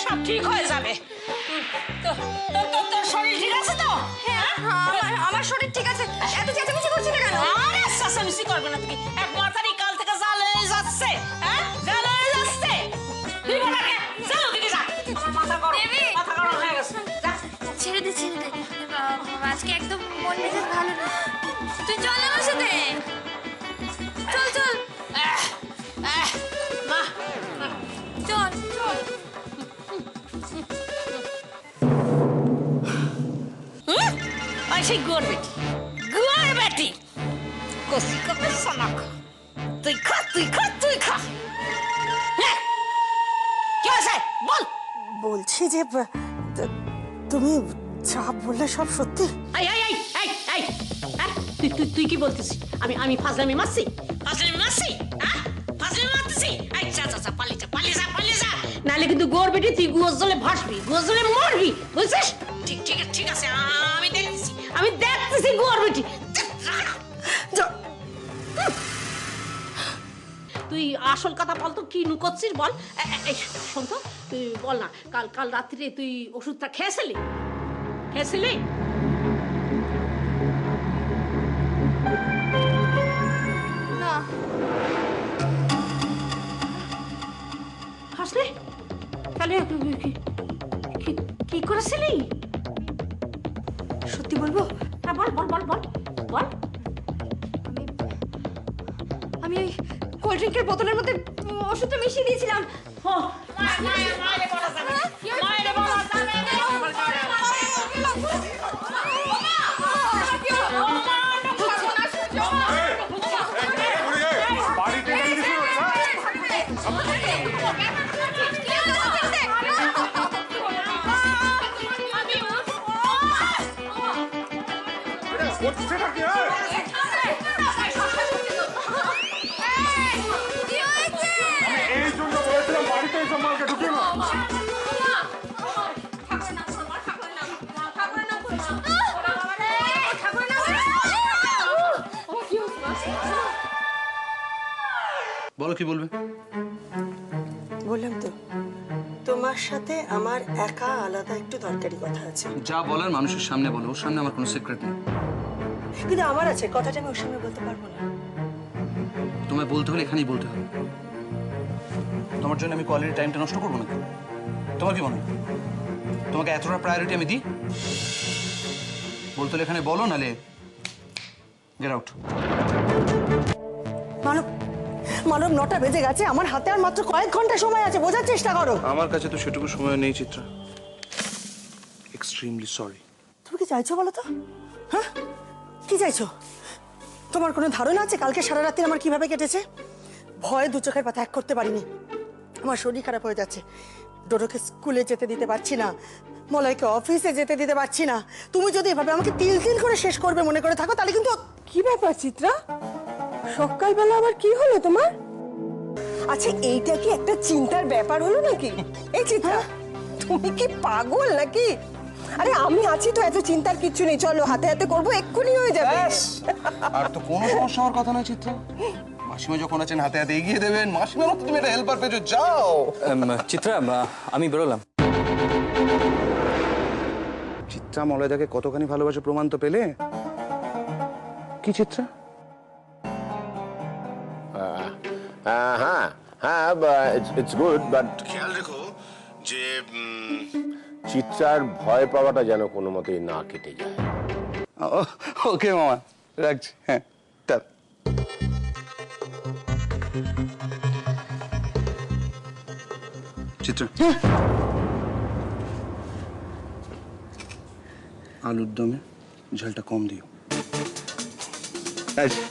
সব ঠিক হয়ে যাবে। তো তো তো তোর শরীর ঠিক আছে তো? হ্যাঁ আমার আমার শরীর ঠিক আছে। এত চেঁচামেচি করছিস না কেন? আরে চেঁচামেচি করবে না তুমি এক মাথারই কাল থেকে জাল হয়ে যাচ্ছে হ্যাঁ? জাল হয়ে যাচ্ছে। তুই বলা কে চল ওদিকে যা। মাথা গরম! মাথা গরম হয়ে গেছে। যা। ছেড়ে দে ছেড়ে দে। আজকে একদম মন মেজাজ ভালো না। তুই চল আমার সাথে। সেই গোর বেটি। গোর বেটি। কষি কবে সনাক তুই খা তুই খা তুই খা। হ্যাঁ। কি হয়েছে? বল। বলছি যে তুমি যা বললে সব সত্যি। এই এই এই এই এই। হ্যাঁ? তুই তুই তুই কি বলতেছিস? আমি আমি ফাজলামি মারছি? ফাজলামি মারছি? হ্যাঁ? ফাজলামি মারতেছি? এই যা যা যা পালিয়ে যা পালিয়ে যা পালিয়ে যা। নাহলে কিন্তু গোর বেটি তুই গুয়োর জলে ভাসবি গুয়োর জলে মরবি বুঝছিস? ঠিক ঠিক ঠিক আছে আমি দেখতেছি তুই আসল কথা বল তো, কি নুকোচ্ছিস বল? শোন তো, তুই বল না, কাল কাল রাত্রিরে তুই ওষুধটা খেয়েছিলি? খেয়েছিলি? হাসলে? তাহলে কি করেছিলি? সত্যি বলব হ্যাঁ বল বল বল বল বল আমি আমি ওই কোল্ড ড্রিঙ্কের বোতলের মধ্যে ওষুধটা মিশিয়ে দিয়েছিলাম ও মায়ের না। বাড়িতে গিয়ে কিছু হচ্ছে নাকি এই জন্য বলেছিলাম বলো কি বলবে বললাম তো তোমার সাথে আমার একা আলাদা একটু দরকারি কথা আছে। যা বলার মানুষের সামনে বলো ওর সামনে আমার কোনো সিক্রেট নেই। কিন্তু আমার আছে কথাটা আমি ওর সামনে বলতে পারব না। তোমায় বলতে হলে এখানেই বলতে হবে। তোমার জন্য আমি কোয়ালিটি টাইমটা নষ্ট করব না তোমার কি মনে হয়? তোমাকে এতটা প্রায়োরিটি আমি দিই? বলতে হলে এখানে বলো নালে গেট আউট মানব মানব নটা বেজে গেছে আমার হাতে আর মাত্র কয়েক ঘণ্টা সময় আছে বোঝার চেষ্টা করো। আমার কাছে তো সেটুকু সময় নেই চিত্রা। এক্সট্রিমলি সরি তুমি কি চাইছো বলো তো? হ্যাঁ? কি চাইছো? তোমার কোনো ধারণা আছে কালকে সারা রাত্রি আমার কীভাবে কেটেছে? ভয়ে দু চোখের পাতা এক করতে পারিনি। আমার শরীর খারাপ হয়ে যাচ্ছে। ডোডোকে স্কুলে যেতে দিতে পারছি না। মলয়কে অফিসে যেতে দিতে পারছি না। তুমি যদি এভাবে আমাকে তিল তিল করে শেষ করবে মনে করে থাকো তাহলে কিন্তু কি ব্যাপার চিত্রা? সকালবেলা আবার কি হলো তোমার? আচ্ছা এইটা কি একটা চিন্তার ব্যাপার হলো নাকি? এই চিত্রা তুমি কি পাগল নাকি? আরে আমি আছি তো এত চিন্তার কিচ্ছু নেই। চলো হাতে হাতে করব এক্ষুনি হয়ে যাবে। আর তো কোনো সমস্যা হওয়ার কথা নয় চিত্রা। মাসিমা যখন আছেন হাতে হাতে এগিয়ে দেবেন। মাসিমার মতো তুমি একটা হেল্পার পেয়েছ যাও। চিত্রা আমি বেরোলাম। চিত্রা মলয়দাকে কতখানি ভালোবাসে প্রমাণ তো পেলে? কি চিত্রা? হ্যাঁ হ্যাঁ ইটস গুড বাট খেয়াল রেখো যে চিত্রার ভয় পাওয়াটা যেন কোনো মতেই না কেটে যায়। ওকে মামা রাখছি হ্যাঁ টাটা। চিত্রা। আলুর দমে ঝালটা কম দিও। আচ্ছা